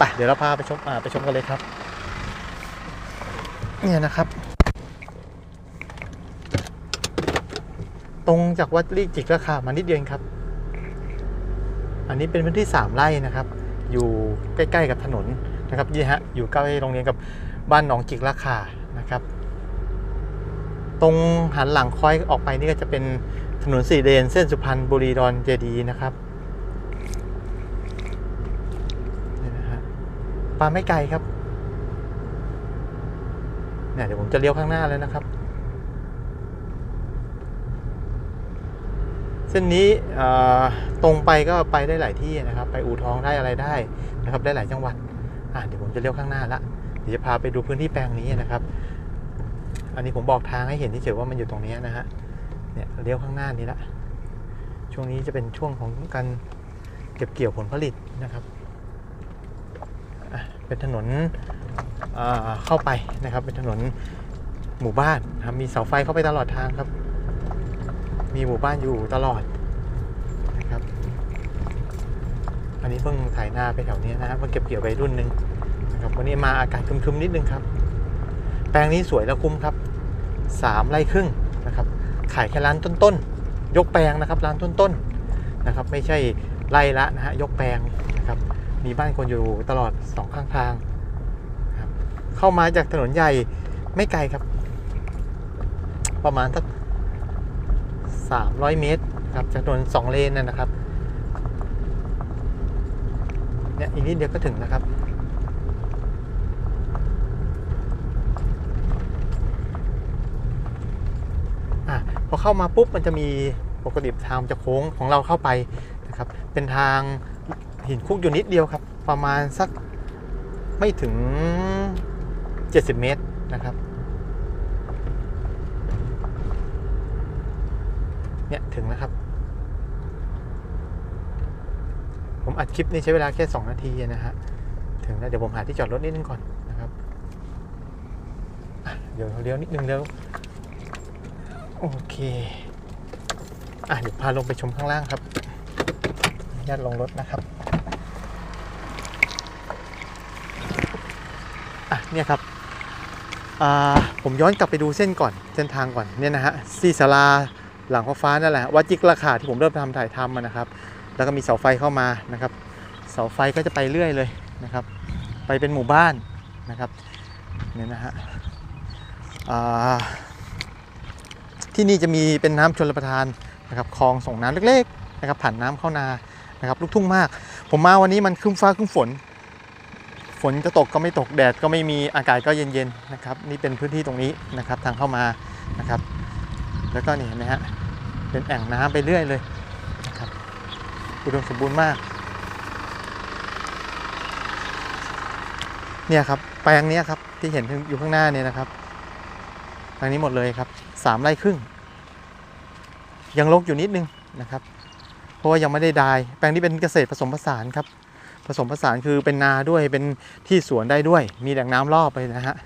ไปเดี๋ยวเราพาไปชมไปชมกันเลยครับ เนี่ยนะครับ ตรงจากวัดลีจิกราคามานิดเดียวครับ อันนี้เป็นพื้นที่ 3 ไร่นะครับ อยู่ใกล้ๆกับถนนนะครับนี่ฮะอยู่ใกล้โรงเรียนกับบ้านหนองจิกราคานะครับ ตรงหันหลังคอยออกไปนี่ก็จะเป็นถนนสี่เลนเส้นสุพรรณบุรีดอนเจดีย์นะครับนี่นะฮะ ปาไม่ไกลครับเนี่ยเดี๋ยวผมจะเลี้ยวข้างหน้าแล้วนะครับ เส้นนี้ตรงไปก็ไปได้หลายที่นะครับ ไปอู่ทองได้อะไรได้นะครับ ได้หลายจังหวัดอะเดี๋ยวผมจะเลี้ยวข้างหน้าละเดี๋ยวจะพาไปดูพื้นที่แปลงนี้นะครับ อันนี้ผมบอกทางให้เห็นที่เฉยว่ามันอยู่ตรงนี้นะฮะเนี่ยเลี้ยวข้างหน้านี้ละช่วงนี้จะเป็นช่วงของการเก็บเกี่ยวผลผลิตนะครับ เป็นถนนเข้าไปนะครับ เป็นถนนหมู่บ้านนะครับมีเสาไฟเข้าไปตลอดทางครับ มีหมู่บ้านอยู่ตลอดนะครับ อันนี้เพิ่งถ่ายหน้าไปแถวนี้นะฮะเพิ่งเก็บเกี่ยวไปรุ่นหนึ่งนะครับวันนี้มาอากาศครึมๆนิดนึงครับ แปลงนี้สวยแล้วคุ้มครับสามไร่ครึ่งนะครับ ขายแค่ร้านต้นๆยกแปลงนะครับร้านต้นๆนะครับ ไม่ใช่ไร่ละนะฮะยกแปลงนะครับ มีบ้านคนอยู่ตลอดสองข้างทางครับเข้ามาจากถนนใหญ่ไม่ไกลครับ ประมาณสัก300เมตรครับจากถนนสองเลนนะนะครับเนี่ยอีกนิดเดียวก็ถึงนะครับอะพอเข้ามาปุ๊บมันจะมีปกติทางจะโค้งของเราเข้าไปนะครับ เป็นทาง หินคุกอยู่นิดเดียวครับ ประมาณสักไม่ถึง 70 เมตรนะครับเนี่ยถึงแล้วครับ ผมอัดคลิปนี้ใช้เวลาแค่ 2 นาทีนะฮะถึงแล้วเดี๋ยวผมหาที่จอดรถนิดนึงก่อนนะครับเดี๋ยวเลี้ยวนิดนึงเร็วโอเคอะเดี๋ยวพาลงไปชมข้างล่างครับญาติลงรถนะครับ อะเนี่ยครับผมย้อนกลับไปดูเส้นก่อนเส้นทางก่อนเนี่ยนะฮะซีสาราหลังฟ้านั่นแหละวัดจิกราคาที่ผมเริ่มทำถ่ายทำมานะครับ แล้วก็มีเสาไฟเข้ามานะครับ เสาไฟก็จะไปเรื่อยเลยนะครับ ไปเป็นหมู่บ้านนะครับเนี่ยนะฮะที่นี่จะมีเป็นน้ำชนประทานนะครับคลองส่งน้ำเล็กๆนะครับผ่านน้ำเข้านานะครับลูกทุ่งมาก ผมมาวันนี้มันครึ้มฟ้าครึ้มฝน ฝนจะตกก็ไม่ตกแดดก็ไม่มีอากาศก็เย็นๆนะครับนี่เป็นพื้นที่ตรงนี้นะครับทางเข้ามานะครับ แล้วก็นี่เห็นไหมฮะเป็นแอ่งน้ำไปเรื่อยเลยนะครับอุดมสมบูรณ์มาก เนี่ยครับแปลงนี้ครับที่เห็นอยู่ข้างหน้าเนี่ยนะครับทางนี้หมดเลยครับสามไร่ครึ่ง ยังรกอยู่นิดนึงนะครับ เพราะว่ายังไม่ได้ดาย แปลงนี้เป็นเกษตรผสมผสานครับ สมผสานคือเป็นนาด้วยเป็นที่สวนได้ด้วย มีแหล่งน้ำรอบไปนะฮะ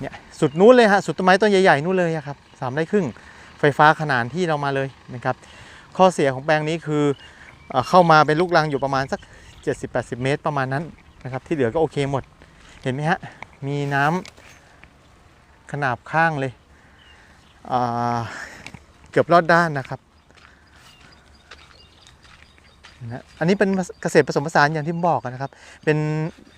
เนี่ยสุดนู้นเลยฮะสุดต้นไม้ต้นใหญ่ๆนู้นเลยครับสามไร่ครึ่งไฟฟ้าขนานที่เรามาเลยนะครับข้อเสียของแปลงนี้คือเข้ามาเป็นลูกรังอยู่ประมาณสัก 70-80 เมตรประมาณนั้นนะครับที่เหลือก็โอเคหมดเห็นไหมฮะมีน้ำขนาบข้างเลยเกือบรอดด้านนะครับ นะอันนี้เป็นเกษตรผสมผสานอย่างที่ผมบอกนะครับ เป็น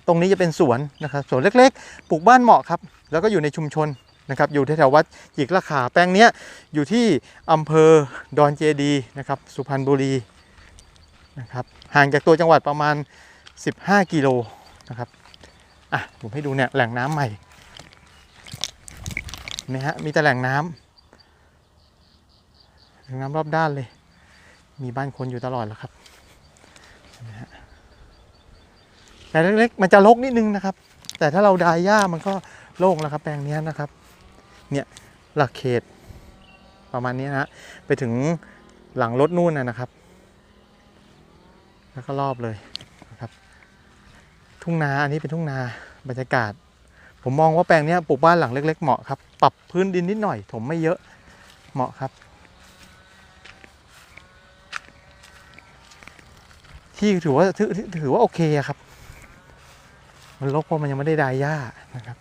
ตรงนี้จะเป็นสวนนะครับสวนเล็กๆ ปลูกบ้านเหมาะครับ แล้วก็อยู่ในชุมชนนะครับอยู่แถวๆวัดจิกละขาแปลงเนี้ยอยู่ที่อำเภอดอนเจดีนะครับสุพรรณบุรีนะครับห่างจากตัวจังหวัดประมาณ 15 กิโลนะครับอะผมให้ดูเนี่ยแหล่งน้ำใหม่นไหมฮะมีแต่แหล่งน้ำแหล่งน้ำรอบด้านเลย มีบ้านคนอยู่ตลอดแล้วครับเห็นไหมฮะ แต่เล็กๆมันจะรกนิดนึงนะครับ แต่ถ้าเราดายหญ้ามันก็โล่งแล้วครับแปลงนี้นะครับ เนี่ยหลักเขตประมาณนี้นะฮะไปถึงหลังรถนู่นนะครับ แล้วก็รอบเลยนะครับ ทุ่งนาอันนี้เป็นทุ่งนาบรรยากาศ ผมมองว่าแปลงนี้ปลูกบ้านหลังเล็ก ๆ เหมาะครับ ปรับพื้นดินนิดหน่อย ถมไม่เยอะเหมาะครับ ที่ถือว่าถือว่าโอเคครับ มันรกเพราะมันยังไม่ได้ดายหญ้านะครับ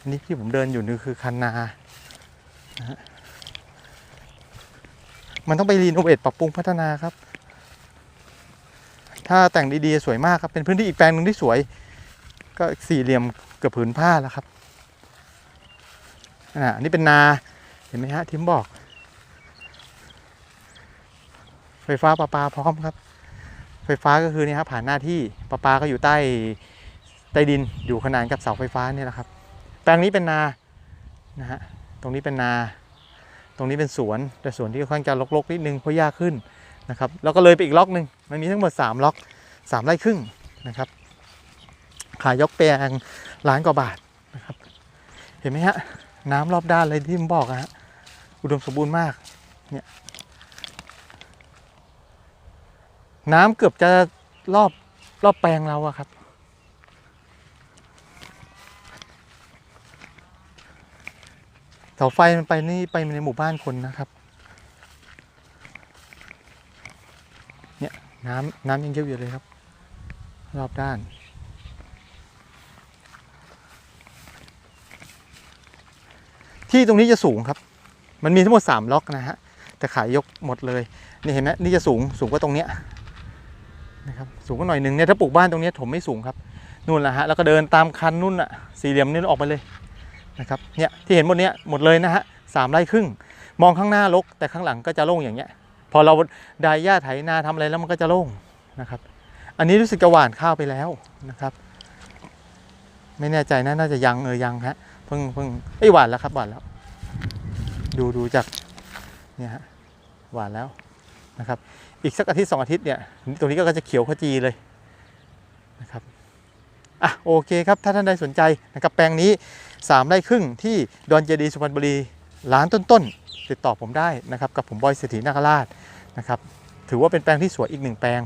อันนี้ที่ผมเดินอยู่นี่คือคันนานะฮะมันต้องไปรีโนเวทปรับปรุงพัฒนาครับ ถ้าแต่งดีๆ สวยมากครับ เป็นพื้นที่อีกแปลงหนึ่งที่สวย ก็สี่เหลี่ยมเกือบผืนผ้าแล้วครับอ่าอันนี้เป็นนาเห็นไหมฮะทิมบอก ไฟฟ้าประปาพร้อมครับ ไฟฟ้าก็คือนี่ครับผ่านหน้าที่ประปาก็อยู่ใต้ ใต้ดินอยู่ขนานกับเสาไฟฟ้านี่แหละครับ แปลงนี้เป็นนานะฮะตรงนี้เป็นนา ตรงนี้เป็นสวน แต่สวนที่ค่อนข้างจะรกๆนิดนึงเพราะหญ้าขึ้นนะครับแล้วก็เลยไปอีกล็อกหนึ่งมันมีทั้งหมด 3 ล็อก 3 ไร่ครึ่งนะครับ ขายยกแปลงล้านกว่าบาทนะครับ เห็นไหมฮะน้ำรอบด้านเลยที่ผมบอกอะฮะอุดมสมบูรณ์มากเนี่ยน้ำเกือบจะรอบรอบแปลงเราอะครับ เสาไฟมันไปนี่ไปในหมู่บ้านคนนะครับ เนี่ยน้ำน้ำยังเยอะอยู่เลยครับ รอบด้าน ที่ตรงนี้จะสูงครับ มันมีทั้งหมด 3 ล็อกนะฮะ แต่ขายยกหมดเลย นี่เห็นไหมนี่จะสูงสูงกว่าตรงเนี้ยนะครับสูงกว่าหน่อยหนึ่งเนี่ยถ้าปลูกบ้านตรงเนี้ยถมไม่สูงครับนู่นแหละฮะแล้วก็เดินตามคันนู่นอะสี่เหลี่ยมนี่ออกไปเลย นะครับเนี่ยที่เห็นหมดเนี้ยหมดเลยนะฮะสามไร่ครึ่ง มองข้างหน้ารกแต่ข้างหลังก็จะโล่งอย่างเงี้ย พอเราดายหญ้าไถนาทำอะไรแล้วมันก็จะโล่งนะครับ อันนี้รู้สึกจะหว่านข้าวไปแล้วนะครับ ไม่แน่ใจนะน่าจะยังเออยังฮะเพิ่งเพิ่งไอหวานแล้วครับหวานแล้ว ดูดูจากเนี่ยฮะหวานแล้วนะครับ อีกสักอาทิตย์สองอาทิตย์เนี่ยตรงนี้ก็จะเขียวขจีเลยนะครับ อะโอเคครับ ถ้าท่านใดสนใจนะครับแปลงนี้ 3 ไร่ครึ่งที่ดอนเจดีย์สุพรรณบุรีล้านต้นๆ ติดต่อผมได้นะครับกับผมบอยเศรษฐีนาคราชนะครับถือว่าเป็นแปลงที่สวยอีกหนึ่งแปลง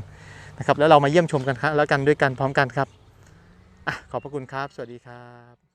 นะครับแล้วเรามาเยี่ยมชมกันครับแล้วกันด้วยกันพร้อมกันครับอะขอบพระคุณครับ สวัสดีครับ